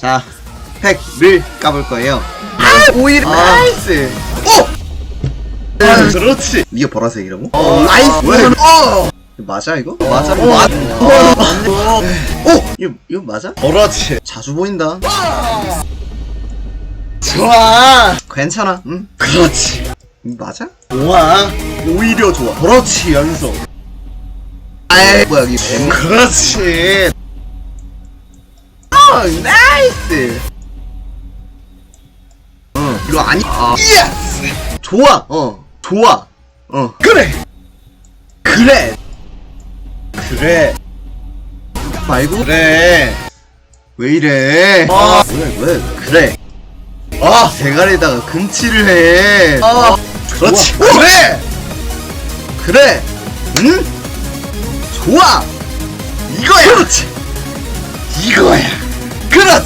자, 팩을 까볼 거예요. 아, 오히려 나이스. 오! 아, 그렇지. 이게 보라색이라고? 어, 나이스. 왜? 어! 맞아 이거? 맞아? 어. 맞. 어. 어. 오! 이거 이거 맞아? 그렇지. 자주 보인다. 좋아. 괜찮아. 응? 그렇지. 맞아? 좋아. 오히려 좋아. 그렇지, 연속. 아이 뭐야 이게 뱀. 그렇지. 어, 나이스. 어, 이거 아니. 아, 예스. 좋아. 어, 좋아. 어, 그래. 그래. 그래. 말고 그래. 왜 이래? 아. 왜 왜? 그래. 아, 대가리에다가 금치를 해. 아. 그렇지. 그래. 그래. 응? 좋아. 이거야. 그렇지. 그렇지.